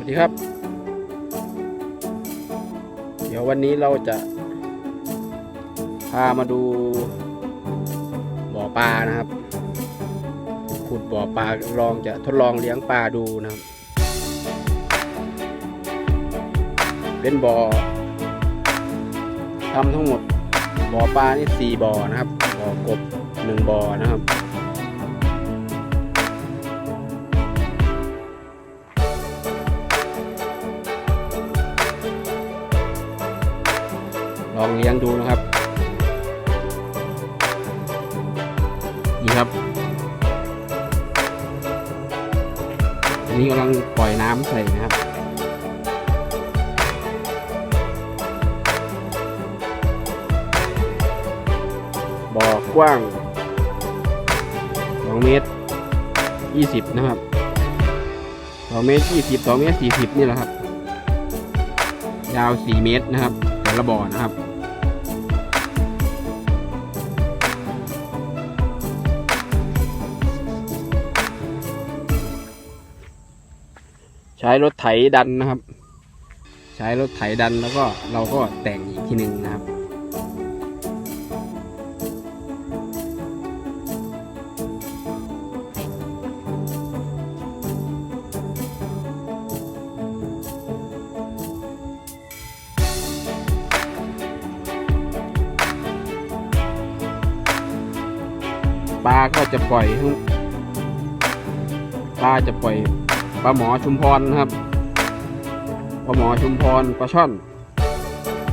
วัสดีครับ เดี๋ยววันนี้เราจะ พามาดูบ่อปลานะครับ ขุดบ่อปลาลองจะทดลองเลี้ยงปลาดูนะครับ เป็นบ่อทำทั้งหมดบ่อปลานี่สี่บ่อนะครับบ่อกบหนึ่งบ่อนะครับ ลองเลี้ยงดูนะครับ นี่ครับอันนี้กำลังปล่อยน้ำใส่นะครับบ่อกว้าง 2 เมตร 20 นะครับ 2 เมตร 20 2 เมตร 40 นี่แหละครับ ยาว 4 เมตรนะครับ แต่ละบ่อนะครับ ใช้รถไถดันนะครับ ใช้รถไถดันแล้วก็เราก็แต่งอีกทีหนึ่งนะครับปลาก็จะปล่อยปลาจะปล่อย ปลาหมอชุมพรนะครับปลาหมอชุมพรปลาช่อน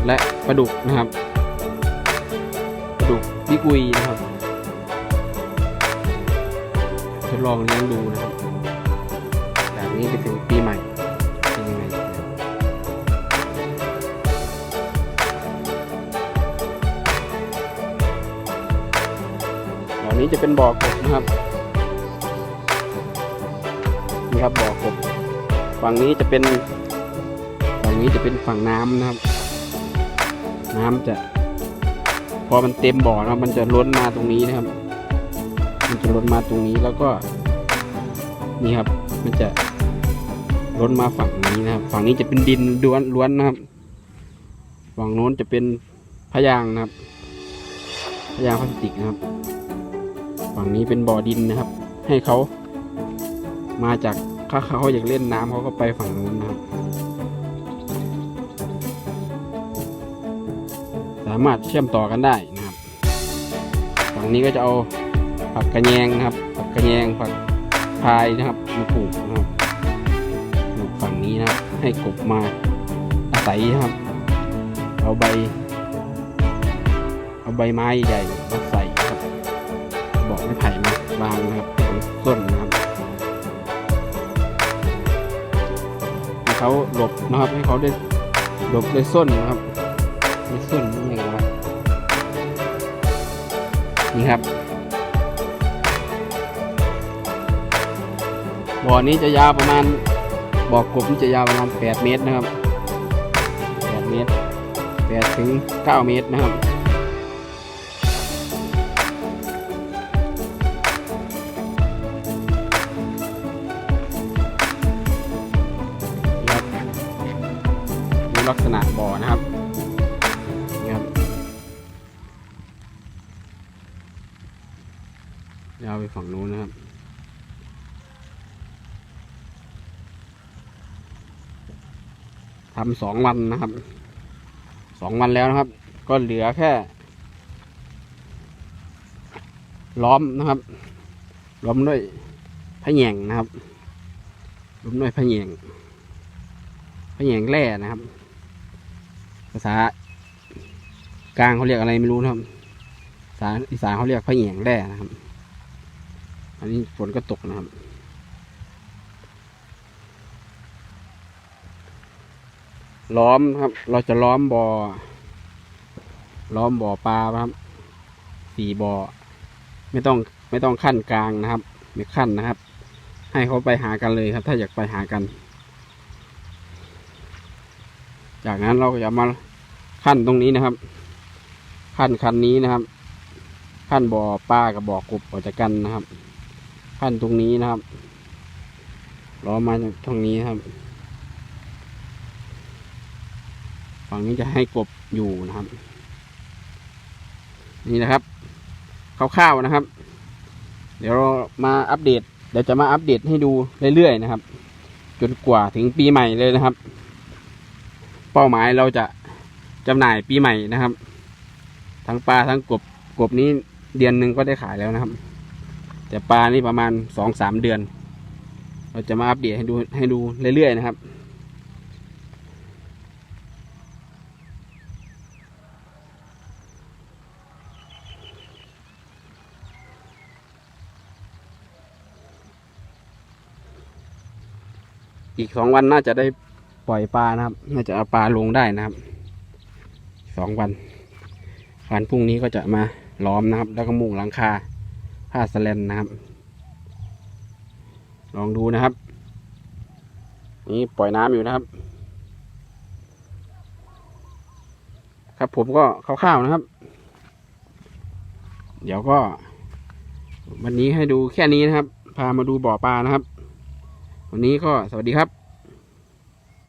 และปลาดุกนะครับปลาดุกพี่กุยนะครับทดลองเลี้ยงดูนะครับจากนี้ไปถึงปีใหม่เป็นยังไงตอนนี้จะเป็นบ่อกบนะครับ ครับบ่อกบฝั่งนี้จะเป็นฝั่งนี้จะเป็นฝั่งน้ำนะครับ น้ำจะ พอมันเต็มบ่อแล้วมันจะล้นมาตรงนี้นะครับ มันจะล้นมาตรงนี้แล้วก็นี่ครับ มันจะล้นมาฝั่งนี้นะครับ ฝั่งนี้จะเป็นดินล้วนล้วนนะครับ ฝั่งโน้นจะเป็นพยางนะครับพยางพลาสติกนะครับ ฝั่งนี้เป็นบ่อดินนะครับ ให้เขา มาจากถ้าเขาอยากเล่นน้ำเขาก็ไปฝั่งนู้นนะครับ สามารถเชื่อมต่อกันได้นะครับฝั่งนี้ก็จะเอาผักกระแยงนะครับ ผักกระแยงผักพายนะครับมาปลูกนะครับปลูกฝั่งนี้นะครับ ให้กบมาอาศัยนะครับ เอาใบ เอาใบไม้ใหญ่มาใส่ครับ บอกไม่ไผ่มาวางนะครับเป็นต้นนะครับ เขาหลบนะครับ ให้เขาได้หลบได้ส้นนะครับได้ส้นนี่ไงวะนี่ครับบ่อนี้จะยาวประมาณบ่อกบนี่จะยาวประมาณ 8 เมตรนะครับ 8 เมตร8ถึง 9 เมตรนะครับ ลักษณะบ่อนะครับนี่ครับยาวไปฝั่งนู้นนะครับทำสองวันนะครับสองวันแล้วนะครับ ก็เหลือแค่ ล้อมนะครับ ล้อมด้วยพะแยงนะครับล้อมด้วยพะแยงพะแยงแร่นะครับ ภาษากลางเขาเรียกอะไรไม่รู้นะครับภาอีสานเขาเรียกพะแยงแร่นะครับ อันนี้ฝนก็ตกนะครับ ล้อมครับ เราจะล้อมบ่อ ล้อมบ่อปลาครับ สี่บ่อ ไม่ต้องไม่ต้องขั้นกลางนะครับ ไม่ขั้นนะครับ ให้เขาไปหากันเลยครับ ถ้าอยากไปหากัน จากนั้นเราก็จะมา ขั้นตรงนี้นะครับ ขั้นคันนี้นะครับ ขั้นบ่อปลากับบ่อกบออกจากกันนะครับ ขั้นตรงนี้นะครับล้อมาจากตรงนี้นครับฝั่งนี้จะให้กบอยู่นะครับ นี่นะครับคร่าวๆนะครับ เดี๋ยวเรามาอัปเดตเดี๋ยวจะมาอัปเดตให้ดูเรื่อยๆนะครับ จนกว่าถึงปีใหม่เลยนะครับ เป้าหมายเราจะ จำหน่ายปีใหม่นะครับ ทั้งปลาทั้งกบกบนี้เดือนหนึ่งก็ได้ขายแล้วนะครับ แต่ปลานี่ประมาณสองสามเดือน เราจะมาอัปเดตให้ดูให้ดูเรื่อยๆนะครับอีกสองวันน่าจะได้ปล่อยปลานะครับ น่าจะเอาปลาลงได้นะครับ สองวันวันพรุ่งนี้ก็จะมาล้อมนะครับ แล้วก็มุงหลังคาผ้าสแลนนะครับ ลองดูนะครับ นี่ปล่อยน้ำอยู่นะครับ ครับผมก็คร่าวๆนะครับ เดี๋ยวก็ วันนี้ให้ดูแค่นี้นะครับ พามาดูบ่อปลานะครับ วันนี้ก็สวัสดีครับ